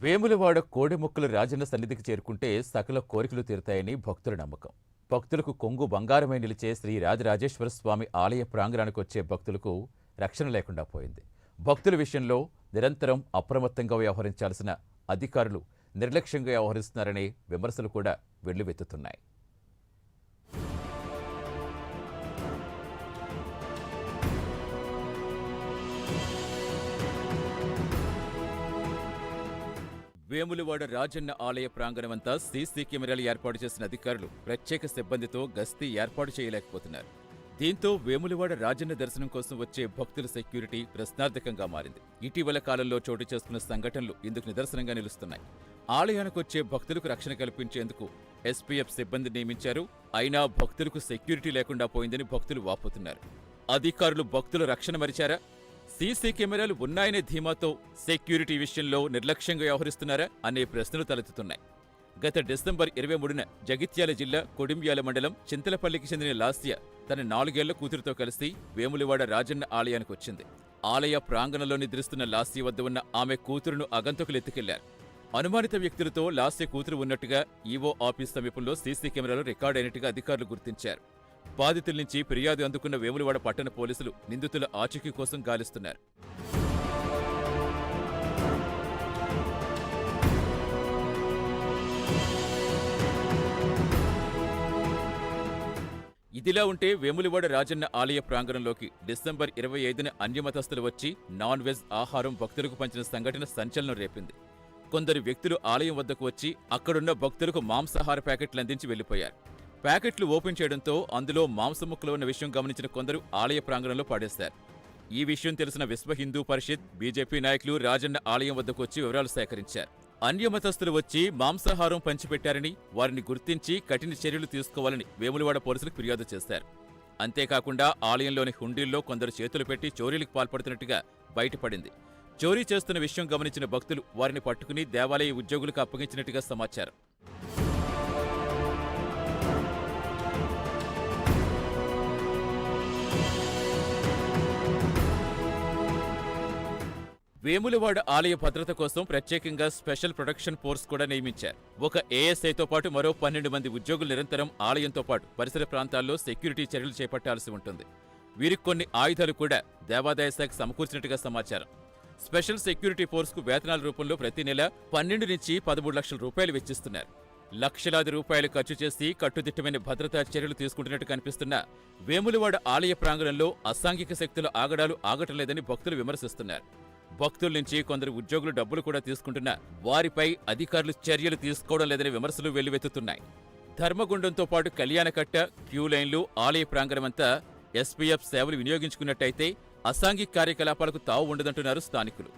వేములవాడ కోడెముక్కల రాజన్న సన్నిధికి చేరుకుంటే సకల కోరికలు తీరుతాయని భక్తుల నమ్మకం. భక్తులకు కొంగు బంగారమై నిలిచే శ్రీ రాజరాజేశ్వర స్వామి ఆలయ ప్రాంగణానికి వచ్చే భక్తులకు రక్షణ లేకుండా పోయింది. భక్తుల విషయంలో నిరంతరం అప్రమత్తంగా వ్యవహరించాల్సిన అధికారులు నిర్లక్ష్యంగా వ్యవహరిస్తున్నారనే విమర్శలు కూడా వెల్లువెత్తుతున్నాయి. వేములవాడ రాజన్న ఆలయ ప్రాంగణమంతా సీసీ కెమెరాలు ఏర్పాటు చేసిన అధికారులు ప్రత్యేక సిబ్బందితో గస్తీ ఏర్పాటు చేయలేకపోతున్నారు. దీంతో వేములవాడ రాజన్న దర్శనం కోసం వచ్చే భక్తుల సెక్యూరిటీ ప్రశ్నార్థకంగా మారింది. ఇటీవల కాలంలో చోటు చేసుకున్న సంఘటనలు ఇందుకు నిదర్శనంగా నిలుస్తున్నాయి. ఆలయానికి వచ్చే భక్తులకు రక్షణ కల్పించేందుకు ఎస్పీఎఫ్ సిబ్బంది నియమించారు. అయినా భక్తులకు సెక్యూరిటీ లేకుండా పోయిందని భక్తులు వాపోతున్నారు. అధికారులు భక్తుల రక్షణ మరిచారా? సీసీ కెమెరాలు ఉన్నాయనే ధీమాతో సెక్యూరిటీ విషయంలో నిర్లక్ష్యంగా వ్యవహరిస్తున్నారా అనే ప్రశ్నలు తలెత్తుతున్నాయి. గత డిసెంబర్ ఇరవై మూడున జగిత్యాల జిల్లా కొడింబ్యాల మండలం చింతలపల్లికి చెందిన లాస్య తన నాలుగేళ్ళ కూతురుతో కలిసి వేములవాడ రాజన్న ఆలయానికి వచ్చింది. ఆలయ ప్రాంగణంలో నిద్రిస్తున్న లాస్య వద్ద ఉన్న ఆమె కూతురును అగంతకులు ఎత్తుకెళ్ళారు. అనుమానిత వ్యక్తులతో లాస్య కూతురు ఉన్నట్టుగా ఈవో ఆఫీస్ సమీపంలో సీసీ కెమెరాలు రికార్డైనట్టుగా అధికారులు గుర్తించారు. బాధితుల నుంచి ఫిర్యాదు అందుకున్న వేములవాడ పట్టణ పోలీసులు నిందితుల ఆచూకీ కోసం గాలిస్తున్నారు. ఇదిలా ఉంటే వేములవాడ రాజన్న ఆలయ ప్రాంగణంలోకి డిసెంబర్ ఇరవై ఐదున అన్యమతస్థులు వచ్చి నాన్ వెజ్ ఆహారం భక్తులకు పంచిన సంఘటన సంచలనం రేపింది. కొందరు వ్యక్తులు ఆలయం వద్దకు వచ్చి అక్కడున్న భక్తులకు మాంసాహార ప్యాకెట్లు అందించి వెళ్ళిపోయారు ప్యాకెట్లు ఓపెన్ చేయడంతో అందులో మాంసం ముక్కలు ఉన్న విషయం గమనించిన కొందరు ఆలయ ప్రాంగణంలో పాడేశారు ఈ విషయం తెలిసిన విశ్వ హిందూ పరిషత్ బీజేపీ నాయకులు రాజన్న ఆలయం వద్దకు వచ్చి వివరాలు సేకరించారు. అన్యమతస్థులు వచ్చి మాంసాహారం పంచిపెట్టారని వారిని గుర్తించి కఠిన చర్యలు తీసుకోవాలని వేములవాడ పోలీసులకు ఫిర్యాదు చేశారు. అంతేకాకుండా ఆలయంలోని హుండీల్లో కొందరు చేతులు పెట్టి చోరీలకు పాల్పడుతున్నట్టుగా బయటపడింది. చోరీ చేస్తున్న విషయం గమనించిన భక్తులు వారిని పట్టుకుని దేవాలయ ఉద్యోగులకు అప్పగించినట్టుగా సమాచారం. వేములవాడ ఆలయ భద్రత కోసం ప్రత్యేకంగా స్పెషల్ ప్రొటెక్షన్ ఫోర్స్ కూడా నియమించారు. ఒక ఏఎస్ఐతో పాటు మరో పన్నెండు మంది ఉద్యోగులు నిరంతరం ఆలయంతో పాటు పరిసర ప్రాంతాల్లో సెక్యూరిటీ చర్యలు చేపట్టాల్సి ఉంటుంది. వీరికి కొన్ని ఆయుధాలు కూడా దేవాదాయ శాఖ సమకూర్చినట్టుగా సమాచారం. స్పెషల్ సెక్యూరిటీ ఫోర్స్కు వేతనాల రూపంలో ప్రతి నెల పన్నెండు నుంచి పదమూడు లక్షల రూపాయలు వెచ్చిస్తున్నారు. లక్షలాది రూపాయలు ఖర్చు చేసి కట్టుదిట్టమైన భద్రతా చర్యలు తీసుకుంటున్నట్టు కనిపిస్తున్న వేములవాడ ఆలయ ప్రాంగణంలో అసాంఘిక శక్తుల ఆగడాలు ఆగటలేదని భక్తులు విమర్శిస్తున్నారు. భక్తుల నుంచి కొందరు ఉద్యోగులు డబ్బులు కూడా తీసుకుంటున్నా వారిపై అధికారులు చర్యలు తీసుకోవడం లేదని విమర్శలు వెల్లువెత్తుతున్నాయి. ధర్మగుండంతో పాటు కళ్యాణకట్ట క్యూ లైన్లు ఆలయ ప్రాంగణమంతా ఎస్పీఎఫ్ సేవలు వినియోగించుకున్నట్టయితే అసాంఘిక కార్యకలాపాలకు తావు ఉండదంటున్నారు స్థానికులు.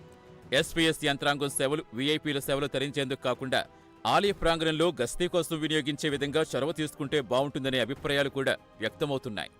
ఎస్పీఎస్ యంత్రాంగం సేవలు వీఐపీల సేవలు తరించేందుకు కాకుండా ఆలయ ప్రాంగణంలో గస్తీ కోసం వినియోగించే విధంగా చొరవ తీసుకుంటే బావుంటుందనే అభిప్రాయాలు కూడా వ్యక్తమవుతున్నాయి.